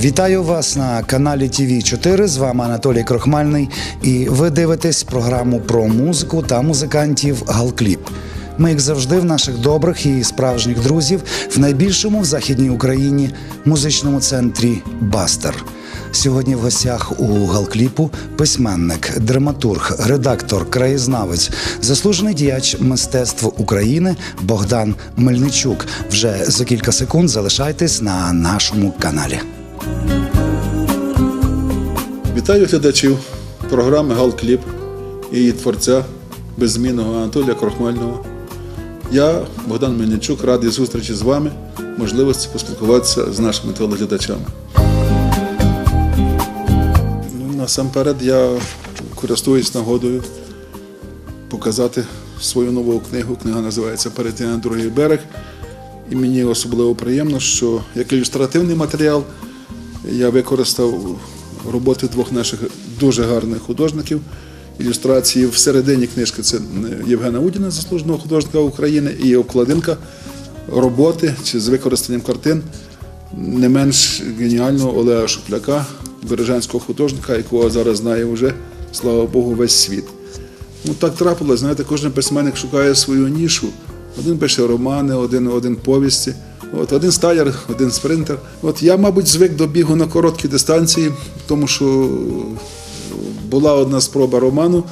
Вітаю вас на каналі ТВ 4 З вами Анатолій Крохмальний. І ви дивитесь програму про музику та музикантів Галкліп. Ми, як завжди, в наших добрих і справжніх друзів в найбільшому в західній Україні музичному центрі Бастер. Сьогодні в гостях у Галкліпу письменник, драматург, редактор, краєзнавець, заслужений діяч мистецтв України Богдан Мельничук. Вже за кілька секунд залишайтесь на нашому каналі. Вітаю глядачів програми Галкліп і її творця беззмінного Анатолія Крохмального. Я, Богдан Мельничук, радий зустрічі з вами, можливості поспілкуватися з нашими телеглядачами. Ну, насамперед я користуюсь нагодою показати свою нову книгу. Книга називається Перейти на другий берег. І мені особливо приємно, що як ілюстративний матеріал я використав роботи двох наших дуже гарних художників. Ілюстрації всередині книжки це Євгена Удіна, заслуженого художника України, і обкладинка роботи чи з використанням картин не менш геніального Олега Шупляка, бережанського художника, якого зараз знає вже, слава Богу, весь світ. Ну так трапилось, знаєте, кожен письменник шукає свою нішу. Один пише романи, один, один повісті. От, один сталяр, один спринтер. От я, мабуть, звик до бігу на короткі дистанції, тому що була одна спроба роману,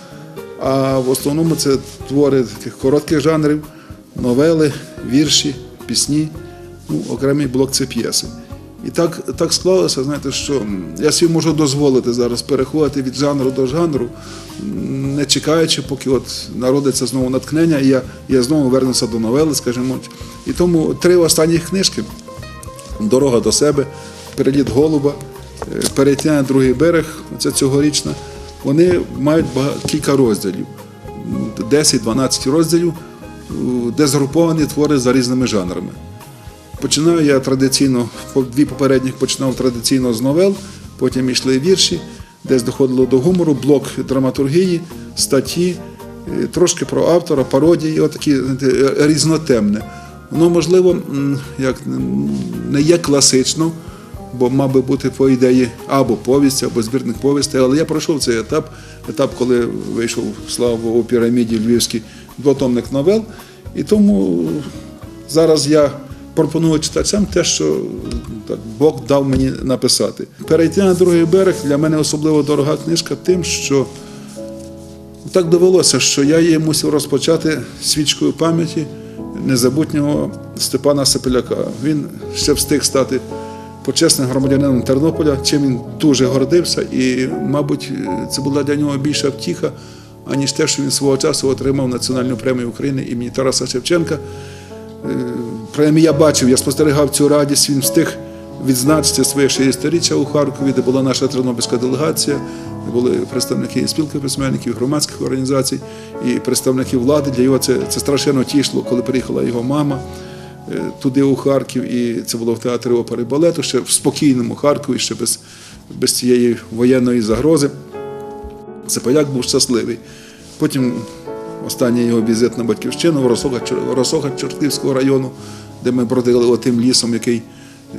а в основному це твори таких коротких жанрів, новели, вірші, пісні, ну, окремий блок це п'єси. І так, так склалося, знаєте, що я собі можу дозволити зараз переходити від жанру до жанру, не чекаючи, поки от народиться знову натхнення, і я, я знову вернуся до новели, скажімо. І тому три останні книжки Дорога до себе, Переліт голуба, е, перейти другий берег, це цьогорічна. Вони мають бага- кілька розділів, м, 10-12 розділів, де згруповані твори за різними жанрами. Починаю я традиційно, дві попередніх починав традиційно з новел, потім йшли вірші, десь доходило до гумору, блок драматургії, статті, е, трошки про автора, пародії, отакі е, різнотемне. Воно, можливо, як не є класично, бо мав би бути по ідеї або повість, або збірник повістей, але я пройшов цей етап, етап, коли вийшов слава у піраміді Львівський двотомник новел. І тому зараз я пропоную читачам те, що так, Бог дав мені написати. Перейти на другий берег для мене особливо дорога книжка тим, що так довелося, що я її мусив розпочати свічкою пам'яті незабутнього Степана Сепеляка. Він ще встиг стати почесним громадянином Тернополя, чим він дуже гордився, і, мабуть, це була для нього більша втіха, аніж те, що він свого часу отримав національну премію України імені Тараса Шевченка. Принаймні я бачив, я спостерігав цю радість, він встиг відзначити своє 60-річчя у Харкові, де була наша тернопільська делегація, де були представники спілки письменників, громадських організацій і представники влади. Для його це, це страшенно тішло, коли приїхала його мама е, туди у Харків, і це було в театрі опери балету, ще в спокійному Харкові, ще без, без цієї воєнної загрози. Цепеляк був щасливий. Потім останній його візит на батьківщину в Росоха, Росоха Чортківського району, де ми бродили отим лісом, який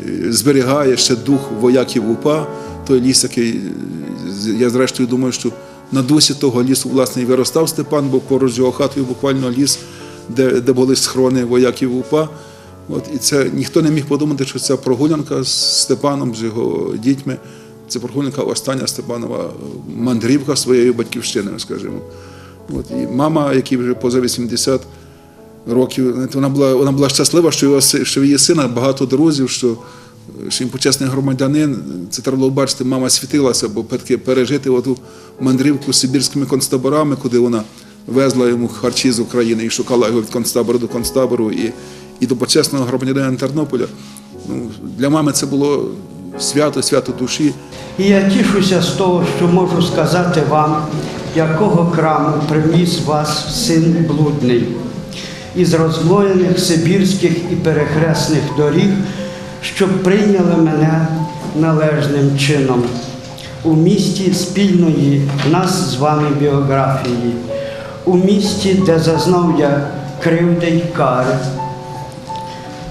е, зберігає ще дух вояків УПА, той ліс, який е, я зрештою думаю, що на дусі того лісу власне і виростав Степан, бо поруч його хатою буквально ліс, де, де були схорони вояків УПА. От, і це ніхто не міг подумати, що ця прогулянка з Степаном, з його дітьми. Це прогулянка остання Степанова мандрівка своєю батьківщиною, скажімо. От, і мама, якій вже поза 80 років, вона була, вона була щаслива, що, його, що в її сина багато друзів, що, що він почесний громадянин. Це треба було бачити, мама світилася, бо пережити оту мандрівку з сибірськими концтаборами, куди вона везла йому харчі з України і шукала його від концтабору до концтабору і, і до почесного громадянина Тернополя. Ну, для мами це було свято, свято душі. І я тішуся з того, що можу сказати вам, якого краму приніс вас син блудний, із розмоєних сибірських і перехресних доріг, щоб прийняли мене належним чином у місті спільної нас з вами біографії, у місті, де зазнав я кривди й кари.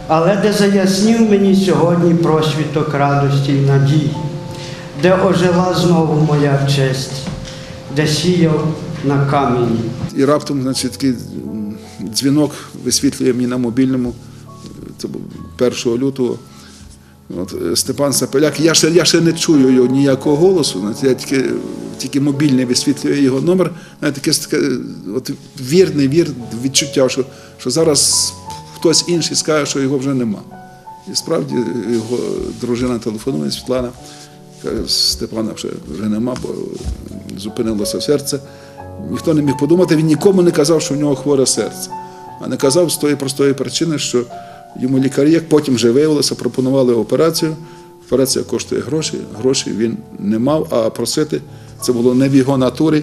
але де заяснів мені сьогодні просвіток радості й надій, де ожила знову моя честь, де сіяв на камені. І раптом, значить, такий дзвінок висвітлює мені на мобільному. Це 1 лютого. От, е, Степан Сапеляк. Я ще, я ще не чую його ніякого голосу. Я тільки, тільки мобільний висвітлює його номер. Знаєте, Таке, таке от, вірне, вір, відчуття, що, що зараз хтось інший скаже, що його вже нема. І справді його дружина телефонує, Світлана. Каже, Степана вже, вже нема, бо зупинилося серце. Ніхто не міг подумати, він нікому не казав, що в нього хворе серце. А не казав з тої простої причини, що йому лікарі, як потім вже виявилося, пропонували операцію. Операція коштує гроші, грошей він не мав, а просити це було не в його натурі.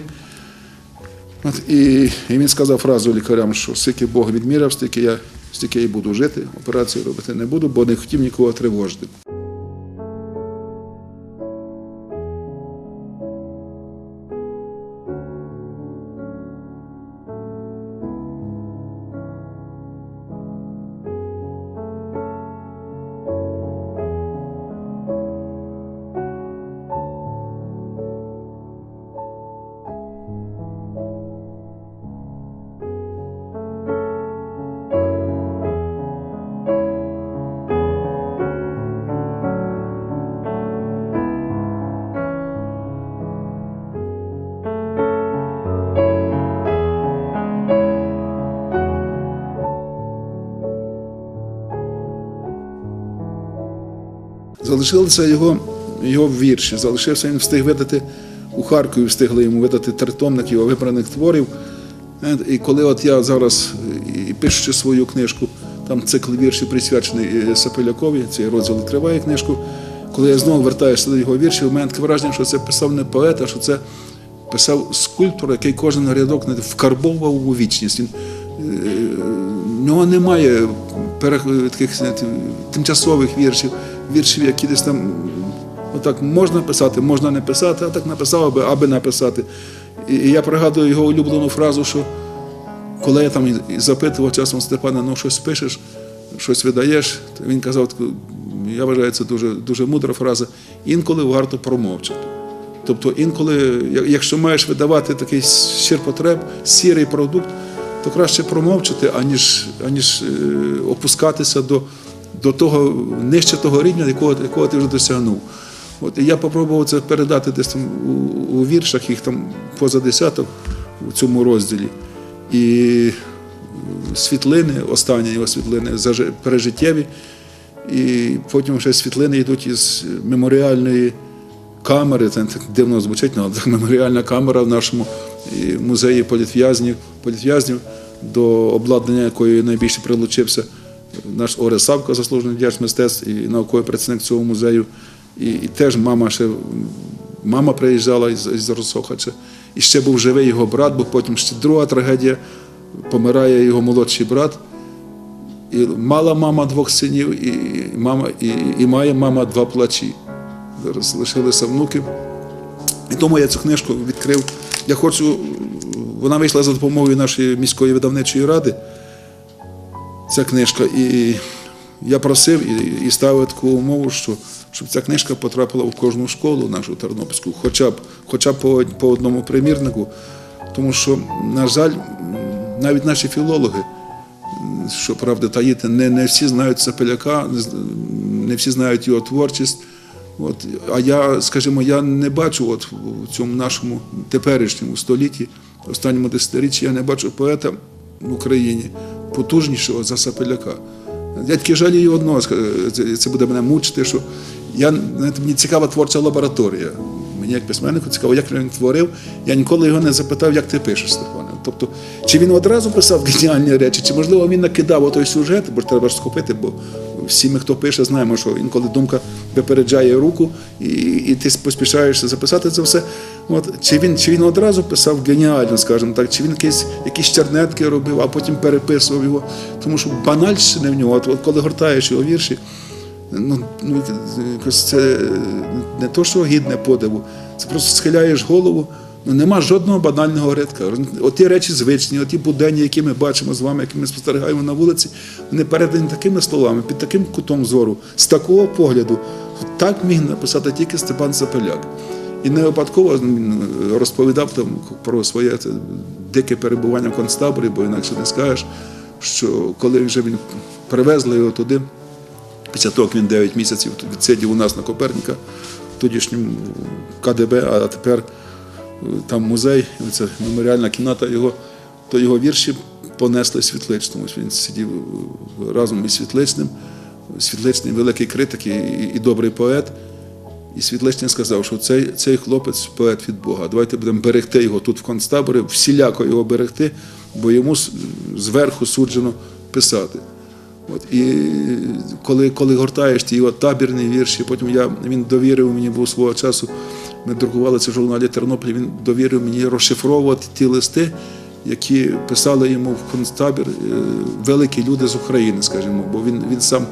От, і, і він сказав фразу лікарям, що скільки Бог відміряв, стільки я, стільки і буду жити, операцію робити не буду, бо не хотів нікого тривожити. Залишилися його, його вірші. Залишився він встиг видати у Харкові, встигли йому видати тритомник його вибраних творів. Е, І коли от я зараз, е, і пишучи свою книжку, там цикл віршів присвячений е, Сапелякові, цей розділ відкриває книжку. Коли я знову вертаюся до його віршів, у мене таке враження, що це писав не поет, а що це писав скульптор, який кожен рядок вкарбовував у вічність. Він, е, в нього немає таких тимчасових віршів, віршів, які десь там отак можна писати, можна не писати, а так написав, аби, аби написати. І, і я пригадую його улюблену фразу, що коли я там запитував часом Степана, ну щось пишеш, щось видаєш, то він казав, я вважаю, це дуже, дуже мудра фраза, інколи варто промовчати. Тобто інколи, якщо маєш видавати такий щирпотреб, сірий продукт, то краще промовчати, аніж, аніж е, опускатися до, до того нижче того рівня, якого, якого ти вже досягнув. От, і я спробував це передати десь там у, у віршах, їх там поза десяток у цьому розділі. І світлини, останні його світлини пережиттєві, і потім вже світлини йдуть із меморіальної камери. Це дивно звучить, але меморіальна камера в нашому музеї політв'язнів, політв'язнів, до обладнання якої найбільше прилучився наш Оре Савка, заслужений діяч мистецтв і науковий працівник цього музею. І, і теж мама ще мама приїжджала із, із Росохача. І ще був живий його брат, бо потім ще друга трагедія. Помирає його молодший брат. І мала мама двох синів, і, мама, і, і має мама два плачі. Зараз лишилися внуки. І тому я цю книжку відкрив. Я хочу, вона вийшла за допомогою нашої міської видавничої ради. Ця книжка. І я просив і, і ставив таку умову, що, щоб ця книжка потрапила в кожну школу нашу Тернопільську, хоча б, хоча б по, по одному примірнику. Тому що, на жаль, навіть наші філологи, що правда таїти, не, не всі знають Сапеляка, не всі знають його творчість. От, а я, скажімо, я не бачу от в цьому нашому теперішньому столітті, останньому десятиріччі, я не бачу поета в Україні потужнішого за Сапеляка. Я тільки жалію одного, це- буде мене мучити, що я, мені цікава творча лабораторія. Мені як письменнику цікаво, як він творив. Я ніколи його не запитав, як ти пишеш, Степане. Тобто, чи він одразу писав геніальні речі, чи можливо він накидав отой сюжет, бо треба ж схопити, бо всі ми, хто пише, знаємо, що інколи думка випереджає руку, і, і ти поспішаєшся записати це все. От, чи, він, чи він одразу писав геніально, скажімо так, чи він якісь, якісь чернетки робив, а потім переписував його. Тому що банальщини в нього, от, коли гортаєш його вірші, ну, ну це не то, що гідне подиву, це просто схиляєш голову Ну, нема жодного банального рядка. Оті речі звичні, оті буденні, які ми бачимо з вами, які ми спостерігаємо на вулиці, вони передані такими словами, під таким кутом зору, з такого погляду. Так міг написати тільки Степан Запеляк. І не випадково він розповідав там про своє дике перебування в концтаборі, бо інакше не скажеш, що коли вже він привезли його туди, після того, як він 9 місяців відсидів у нас на Коперніка, в тодішньому КДБ, а тепер е, там музей, це меморіальна кімната його, то його вірші понесли світличному. Він сидів е, разом із світличним. Світличний великий критик і, і добрий поет. І Світличний сказав, що цей, цей хлопець поет від Бога. Давайте будемо берегти його тут в концтаборі, всіляко його берегти, бо йому зверху суджено писати. От, і коли, коли гортаєш ті його табірні вірші, потім я, він довірив мені був свого часу, ми друкували це в журналі Тернопіль, він довірив мені розшифровувати ті листи, які писали йому в концтабір е, великі люди з України, скажімо, бо він, він сам.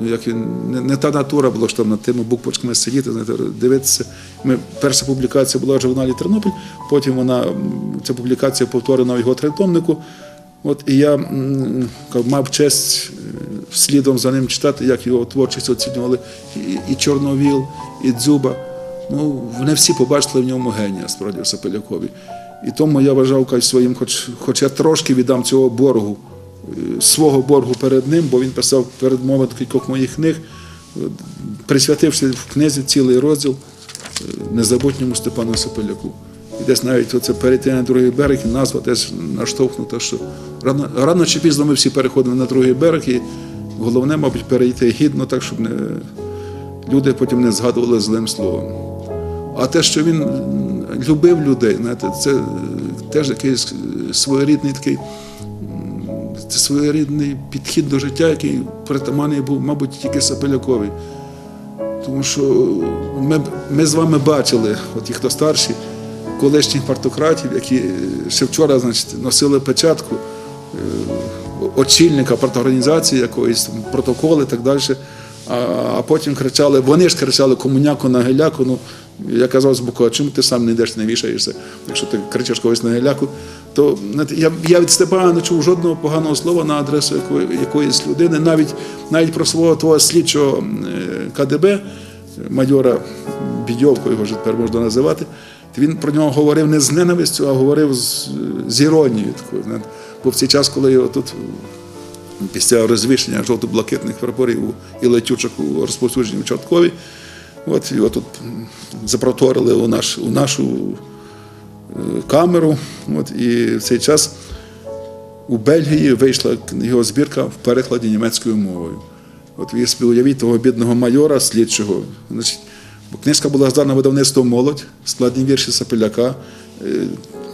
Ну, як він не, не та натура була що там над тими буквочками сидіти, дивитися. Ми, перша публікація була в журналі Тернопіль, потім вона ця публікація повторена в його тритомнику. От і я мав честь е, слідом за ним читати, як його творчість оцінювали і, і Чорновіл, і Дзюба. Ну, вони всі побачили в ньому генія, справді, в Сапелякові. І тому я вважав кай, своїм, хоч, хоч я трошки віддам цього боргу, свого боргу перед ним, бо він писав передмови до кількох моїх книг, присвятивши в книзі цілий розділ е, незабутньому Степану Сапеляку. І десь навіть оце перейти на другий берег, і назва теж наштовхнута, що рано, рано чи пізно ми всі переходимо на другий берег, і головне, мабуть, перейти гідно, так, щоб не, люди потім не згадували злим словом. А те, що він любив людей, знаєте, це е, теж якийсь е, своєрідний такий це своєрідний підхід до життя, який притаманний був, мабуть, тільки Сапелякові. Тому що ми, ми з вами бачили, от ті, хто старші, колишніх партократів, які ще вчора значить, носили печатку е, очільника парторганізації якоїсь протоколи і так далі. А, а потім кричали, вони ж кричали комуняку на геляку. Ну, я казав з боку, а чому ти сам не йдеш, не вішаєшся, якщо ти кричиш когось на геляку, то я, я від Степана не чув жодного поганого слова на адресу якої, якоїсь людини, навіть, навіть про свого того слідчого е, КДБ, майора Бідьовко, його вже тепер можна називати. Він про нього говорив не з ненавистю, а говорив з, з іронією такою. Бо в цей час, коли його тут після розвішення жовто-блакитних прапорів і летючок у розповсюдженні в Чорткові, от його тут запроторили у, наш, у нашу е, камеру. От, і в цей час у Бельгії вийшла його збірка в перекладі німецькою мовою. От ви собі уявіть того бідного майора слідчого. Значить, книжка була здана видавництвом молодь, складні вірші Сапеляка. Е,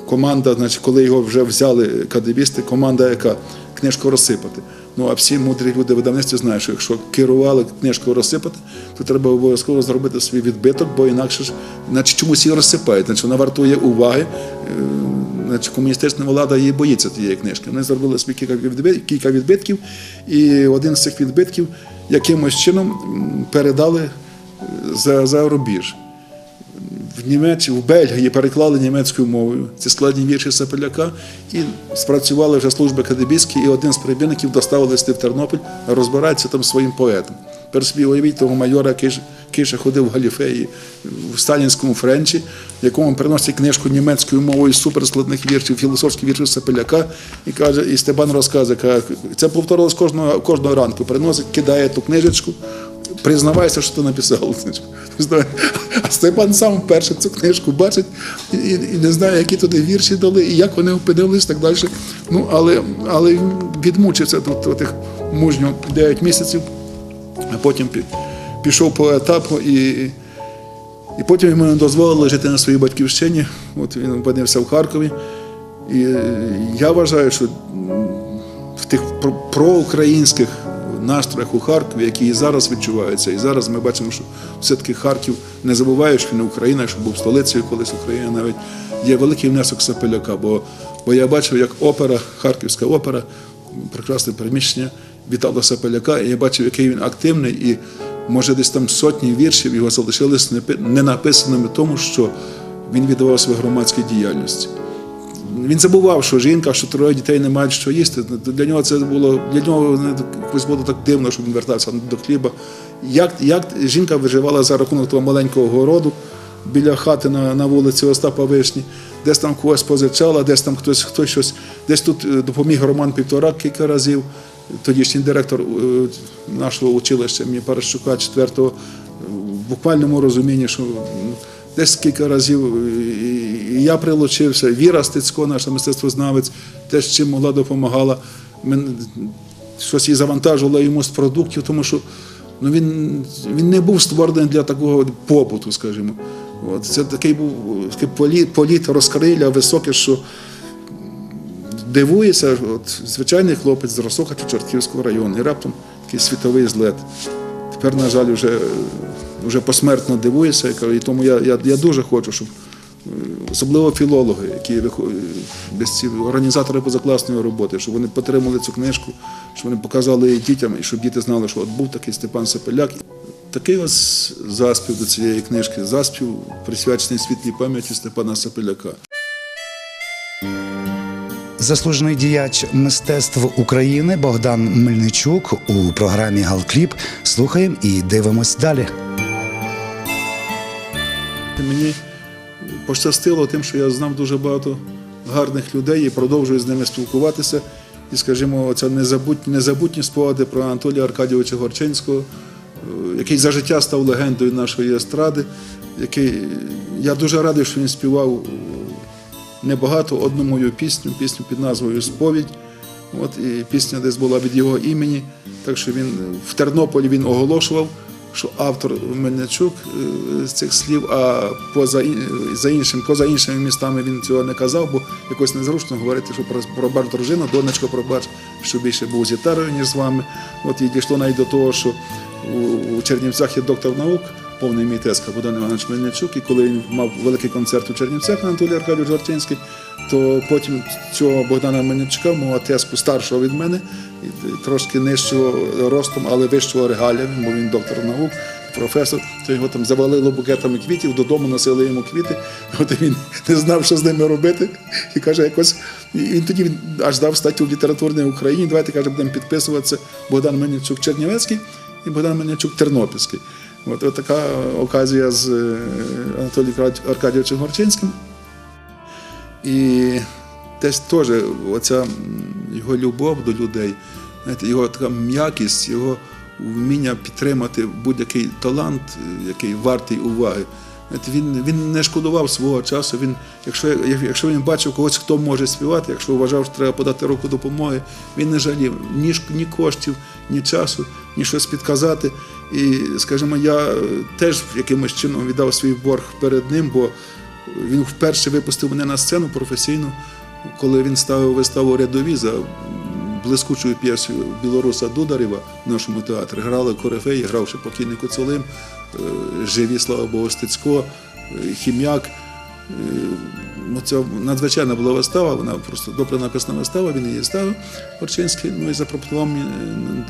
Команда, значить, коли його вже взяли кадебісти, команда, яка книжку розсипати. Ну а всі мудрі люди видавництві знають, що якщо керували книжку розсипати, то треба обов'язково зробити свій відбиток, бо інакше ж, значить, чомусь її розсипають, значить вона вартує уваги. Е, Значить, комуністична влада її боїться тієї книжки. Вони зробили собі кілька відбитків, і один з цих відбитків якимось чином передали е, за, за рубіж. В Німеччині, в Бельгії переклали німецькою мовою ці складні вірші Сапеляка, і спрацювали вже служби кадебійські, і один з прибільників доставив листи в Тернопіль, розбирається там своїм поетом. Тепер собі уявіть того майора, який ще ходив в галіфеї в сталінському френчі, якому приносять книжку німецькою мовою суперскладних віршів, філософських віршів Сапеляка, і каже, і Степан розказує, каже, це повторилось кожного, кожного ранку. Приносить, кидає ту книжечку, признавайся, що ти написав. А Степан сам вперше цю книжку бачить і, і, не знає, які туди вірші дали, і як вони опинились, так далі. Ну, але, але відмучився тут тих мужньо 9 місяців, а потім пішов по етапу і. І потім йому не дозволили жити на своїй батьківщині. От він опинився в Харкові. І я вважаю, що в тих про- проукраїнських настроях у Харкові, які і зараз відчуваються, і зараз ми бачимо, що все-таки Харків не забуває, що не Україна, що був столицею колись України навіть є великий внесок Сапеляка. Бо, бо я бачив, як опера, Харківська опера, прекрасне приміщення, вітала Сапеляка, і я бачив, який він активний, і може десь там сотні віршів його залишились непи- не написаними, тому що він віддавав своїй громадській діяльності. Він забував, що жінка, що троє дітей не мають що їсти. Для нього це було для нього якось було так дивно, що він вертався до хліба. Як, як жінка виживала за рахунок того маленького городу біля хати на, на вулиці Остапа Вишні, десь там когось позичала, десь там хтось, хтось щось, десь тут е, допоміг Роман Півторак кілька разів. Тодішній директор е, нашого училища Паращука 4-го, е, в буквальному розумінні, що десь разів і- я прилучився. Віра Стецько, наша мистецтвознавець, теж чим могла допомагала. Мен, щось і завантажувала йому з продуктів, тому що ну, він, він не був створений для такого побуту, скажімо. От, це такий був такий політ, політ розкриля, високий, що дивується, от, звичайний хлопець з Росоха Чортківського району, і раптом такий світовий злет. Тепер, на жаль, вже, вже посмертно дивується, і тому я, я, я дуже хочу, щоб е, особливо філологи, які е, організатори позакласної роботи, щоб вони підтримали цю книжку, щоб вони показали її дітям, і щоб діти знали, що от був такий Степан Сапеляк. Такий ось заспів до цієї книжки, заспів присвячений світлій пам'яті Степана Сапеляка. Заслужений діяч мистецтв України Богдан Мельничук у програмі Галкліп. Слухаємо і дивимось далі. Мені пощастило тим, що я знав дуже багато гарних людей і продовжую з ними спілкуватися. І, скажімо, оця незабутні, незабутні спогади про Анатолія Аркадійовича Горчинського, е, який за життя став легендою нашої естради, який я дуже радий, що він співав небагато одну мою пісню, пісню під назвою Сповідь. От і пісня десь була від його імені. Так що він в Тернополі він оголошував, що автор Мельничук е, з цих слів, а поза, за іншим, поза іншими містами він цього не казав, бо якось незручно говорити, що про, про бач дружину, донечко, пробач, що більше був з гітарою, ніж з вами. От і дійшло навіть до того, що у, Чернівцях є доктор наук, повний мій тезка Богдан Іванович Мельничук, і коли він мав великий концерт у Чернівцях Анатолій Аркадійович Горчинський, то потім цього Богдана Мельничука, мого тезку старшого від мене, трошки нижчого ростом, але вищого регаліями, бо він доктор наук, професор, то його там завалило букетами квітів, додому носили йому квіти. От він не знав, що з ними робити. І каже, якось він тоді аж дав статтю в літературній Україні. Давайте каже, будемо підписуватися Богдан Мельничук Чернівецький і Богдан Мельничук Тернопільський. От, от така оказія з е, Анатолієм Аркадійовичем Горчинським. І десь теж оця його любов до людей, знаєте, його така м'якість, його вміння підтримати будь-який талант, е, який вартий уваги. Він, він не шкодував свого часу. Він, якщо, якщо він бачив когось, хто може співати, якщо вважав, що треба подати руку допомоги, він не жалів ні, ні коштів, ні часу, ні щось підказати. І, скажімо, я е, теж якимось чином віддав свій борг перед ним, бо він вперше випустив мене на сцену професійно, коли він ставив виставу рядові за блискучою п'єсою білоруса Дударєва в нашому театрі. Грали корифеї, грав ще покійний Коцолим, е, живі, слава Богу, Стецько, е, Хім'як. Це надзвичайна була вистава, вона просто добре написана вистава, він її ставив Орчинський, ну і запропонував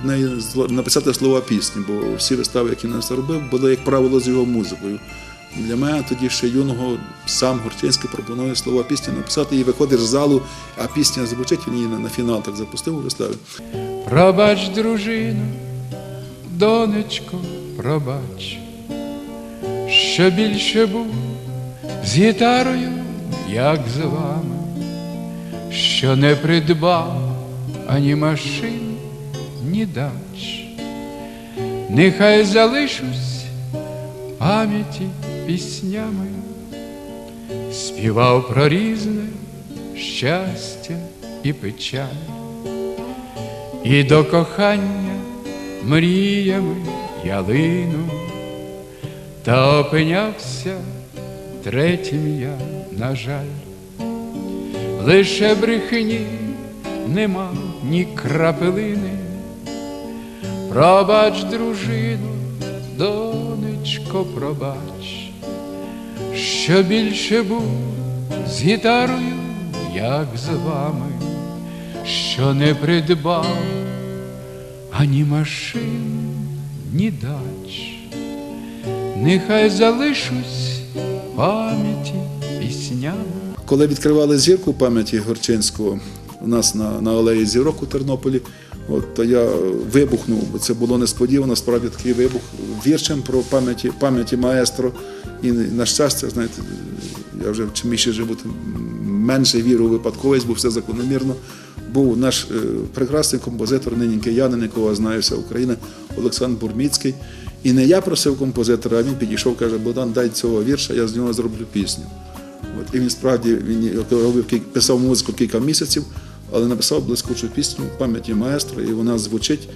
мені е, написати слова пісні, бо всі вистави, які він робив, були, як правило, з його музикою. Для мене тоді ще юного сам Горчинський пропонує слова пісні написати, і виходиш з залу, а пісня звучить, він її на, на фінал так запустив у виставі. Пробач, дружину, донечко, пробач, що більше був з гітарою, як з вами, що не придбав ані машин, ні дач. Нехай залишусь пам'яті піснями, співав про різне щастя і печаль. І до кохання мріями ялину, та опинявся третім я, на жаль, лише брехні нема ні крапелини. Пробач, дружину, донечко, пробач, що більше був з гітарою, як з вами що не придбав ані машин, ні дач. Нехай залишусь пам'яті піснями. Коли відкривали зірку пам'яті Горчинського у нас на, на алеї зірок у Тернополі, от, то я вибухнув, бо це було несподівано, справді такий вибух віршем про пам'яті, пам'яті маестро. І на щастя, знаєте, я вже чим більше живу, тим менше віру у випадковість, бо все закономірно. Був наш е, прекрасний композитор, нині киянин, якого знає вся Україна, Олександр Бурміцький. І не я просив композитора, а він підійшов, каже, Богдан, дай цього вірша, я з нього зроблю пісню. От, і він справді він робив, писав музику кілька місяців, але написав блискучу пісню пам'яті маестро, і вона звучить,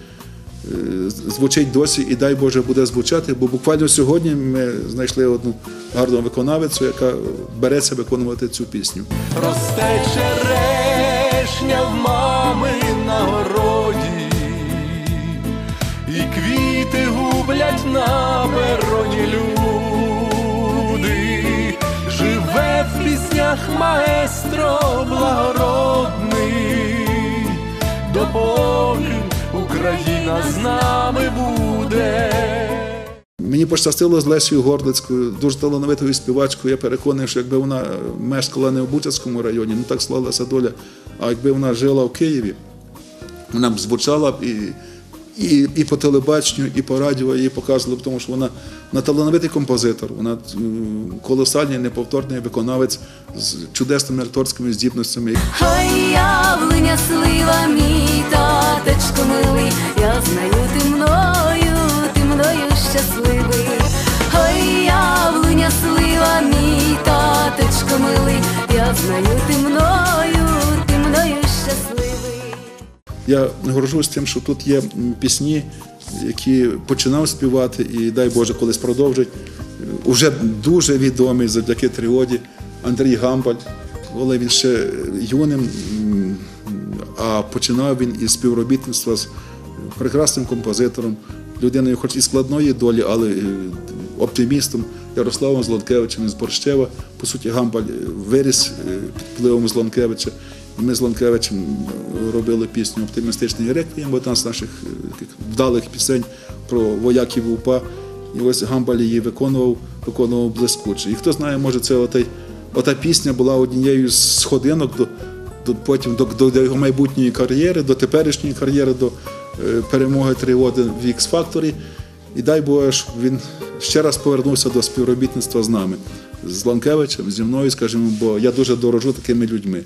е, звучить досі, і дай Боже буде звучати, бо буквально сьогодні ми знайшли одну гарну виконавицю, яка береться виконувати цю пісню. Росте черешня в мами на городі, і квіти гублять на пероні піснях маестро благородний, допоки Україна з нами буде. Мені пощастило з Лесією Гордицькою, дуже талановитою співачкою. Я переконаний, що якби вона мешкала не в Бучацькому районі, ну так склалася доля. А якби вона жила в Києві, вона б звучала б і, і, і по телебаченню, і по радіо її показували тому що вона, вона талановитий композитор, вона колосальний, неповторний виконавець з чудесними акторськими здібностями. Хай явлення слива, мій таточко милий, я знаю ти мною, ти мною щасливий. Хай явлення слива, мій таточко милий, я знаю ти мною, ти мною щасливий. Я горжусь тим, що тут є пісні, які починав співати, і дай Боже, колись продовжить. Уже дуже відомий завдяки тріоді Андрій Гамбаль. Коли він ще юним, а починав він із співробітництва з прекрасним композитором, людиною, хоч і складної долі, але е, оптимістом Ярославом Злонкевичем із Борщева. По суті, Гамбаль е, виріс е, під впливом Злонкевича. Ми з Ланкевичем робили пісню Оптимістичний реквієм, одна з наших е, вдалих пісень про вояків УПА. І ось Гамбаль її виконував, виконував блискуче. І хто знає, може, це отай, ота пісня була однією з сходинок до, до потім до, до, до його майбутньої кар'єри, до теперішньої кар'єри, до е, перемоги Триводи в X Factory. І дай Боже, щоб він ще раз повернувся до співробітництва з нами, з Ланкевичем, зі мною, скажімо, бо я дуже дорожу такими людьми.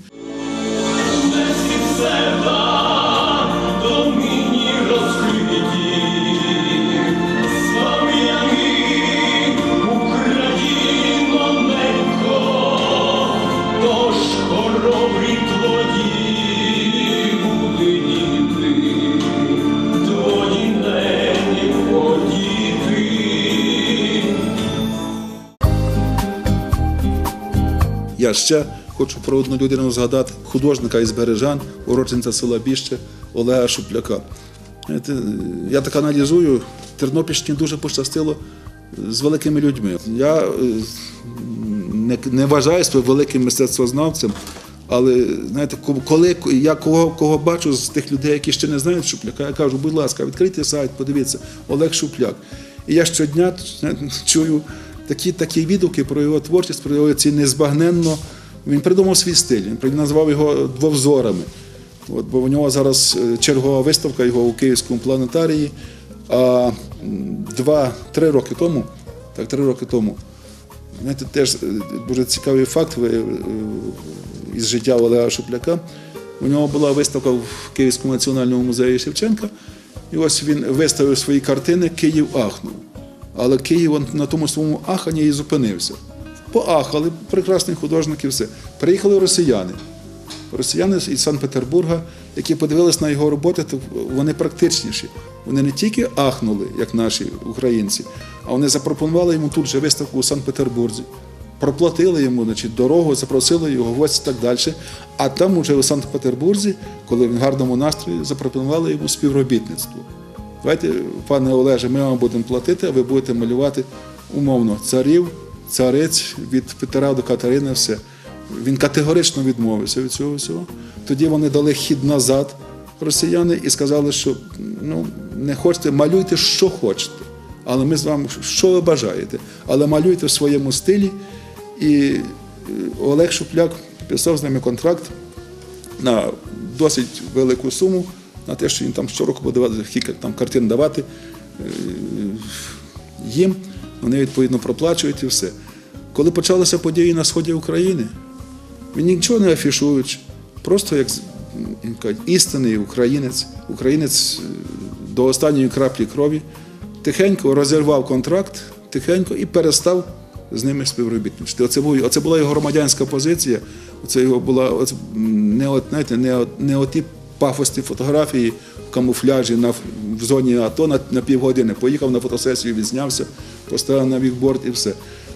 Я ще хочу про одну людину згадати художника із Бережан, уродженця села Біще Олега Шупляка. Я так аналізую, Тернопільщині дуже пощастило з великими людьми. Я е, не, не вважаю себе великим мистецтвознавцем, але знаєте, коли я кого, кого бачу з тих людей, які ще не знають Шупляка, я кажу, будь ласка, відкрийте сайт, подивіться, Олег Шупляк. І я щодня знаєте, чую такі, такі відгуки про його творчість, про його ці незбагненно. Він придумав свій стиль, він назвав його двовзорами. От, бо в нього зараз е, чергова виставка його у Київському планетарії. А два-три роки тому, так, три роки тому, знаєте, теж е, дуже цікавий факт е, із життя Олега Шупляка. У нього була виставка в Київському національному музеї Шевченка. І ось він виставив свої картини Київ ахнув. Але Київ на тому своєму аханні і зупинився. Поахали, прекрасний художник і все. Приїхали росіяни. Росіяни із Санкт-Петербурга, які подивились на його роботи, то вони практичніші. Вони не тільки ахнули, як наші українці, а вони запропонували йому тут же виставку у Санкт-Петербурзі. Проплатили йому значить, дорогу, запросили його гості і так далі. А там уже у Санкт-Петербурзі, коли він в гарному настрої, запропонували йому співробітництво. Давайте, пане Олеже, ми вам будемо платити, а ви будете малювати умовно царів, цариць від Петра до Катерини, все. Він категорично відмовився від цього всього. Тоді вони дали хід назад, росіяни, і сказали, що ну, не хочете, малюйте, що хочете. Але ми з вами, що ви бажаєте, але малюйте в своєму стилі. І Олег Шупляк підписав з ними контракт на досить велику суму, на те, що він там щороку буде давати, кілька там картин давати е, їм. Вони відповідно проплачують і все. Коли почалися події на сході України, він нічого не афішуючи, просто як кажуть, істинний українець, українець е, до останньої краплі крові, тихенько розірвав контракт, тихенько і перестав з ними співробітничати. Оце, був, оце була його громадянська позиція. Оце його була оце, не, знаєте, не, от, не пафосні фотографії в камуфляжі на, в зоні АТО на, на півгодини. Поїхав на фотосесію, відзнявся, поставив на вікборд і все.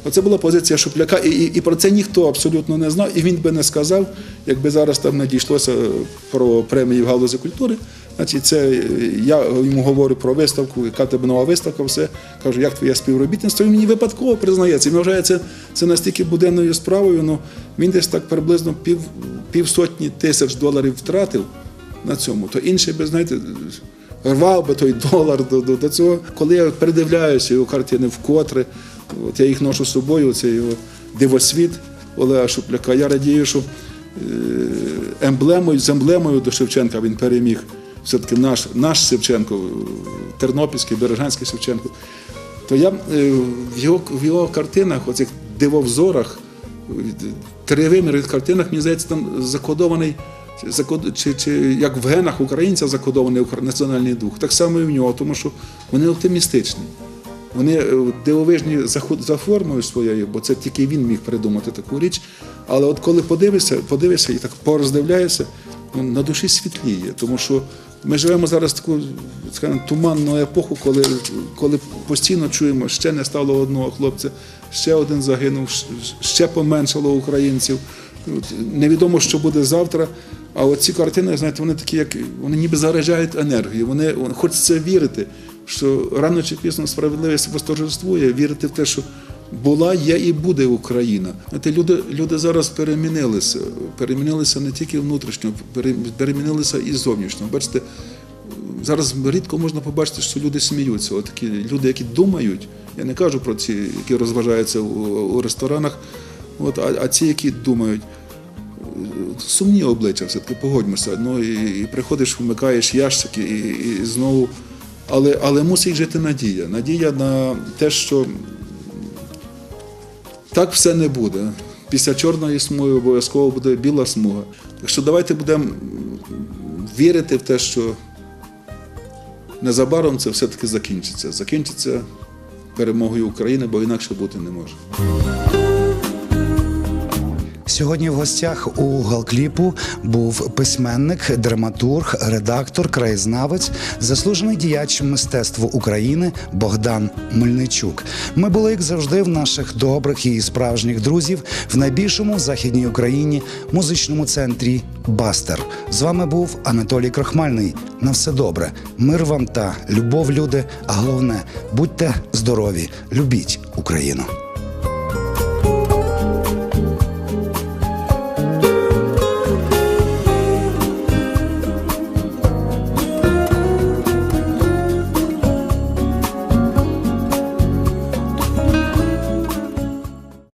Оце була позиція Шупляка, і, і, і про це ніхто абсолютно не знав, і він би не сказав, якби зараз там не дійшлося про премії в галузі культури. Значить, це я йому говорю про виставку, яка тебе нова виставка, все. Кажу, як твоє співробітництво, він мені випадково признається. Він вважає це, це настільки буденною справою. Ну, він десь так приблизно пів, півсотні тисяч доларів втратив на цьому. То інший би, знаєте, рвав би той долар до, до, до цього. Коли я передивляюся його картини вкотре, от я їх ношу з собою, це його дивосвіт Олега Шупляка. Я радію, що е, емблемою, з емблемою до Шевченка він переміг. Все-таки наш, наш Шевченко, е, Тернопільський, Бережанський Шевченко. То я е, в його, в його картинах, оцих дивовзорах, е, тривимірних картинах, мені здається, там закодований, закод- чи, чи як в генах українця закодований національний дух, так само і в нього, тому що вони оптимістичні. Вони е, дивовижні за, формою своєю, бо це тільки він міг придумати таку річ. Але от коли подивишся, подивишся і так пороздивляєшся, ну, на душі світліє, тому що ми живемо зараз таку скажімо, туманну епоху, коли, коли постійно чуємо, ще не стало одного хлопця, ще один загинув, ще поменшало українців. Невідомо, що буде завтра. А от ці картини, знаєте, вони такі, як вони ніби заряджають енергію. Вони, вони хочеться вірити, що рано чи пізно справедливість восторжествує, вірити в те, що була, є і буде Україна. Знаєте, люди, люди зараз перемінилися. Перемінилися не тільки внутрішньо, перемінилися і зовнішньо. Бачите, зараз рідко можна побачити, що люди сміються. От такі люди, які думають, я не кажу про ці, які розважаються у, у ресторанах, от, а, а ці, які думають. Сумні обличчя, все-таки погодьмося. Ну, і, і приходиш, вмикаєш ящики, і, і знову. Але, але мусить жити надія. Надія на те, що так все не буде. Після чорної смуги обов'язково буде біла смуга. Так що давайте будемо вірити в те, що незабаром це все-таки закінчиться. Закінчиться перемогою України, бо інакше бути не може. Сьогодні в гостях у Галкліпу був письменник, драматург, редактор, краєзнавець, заслужений діяч мистецтва України Богдан Мельничук. Ми були, як завжди, в наших добрих і справжніх друзів в найбільшому в західній Україні музичному центрі Бастер. З вами був Анатолій Крохмальний. На все добре, мир вам та любов, люди. А головне, будьте здорові, любіть Україну.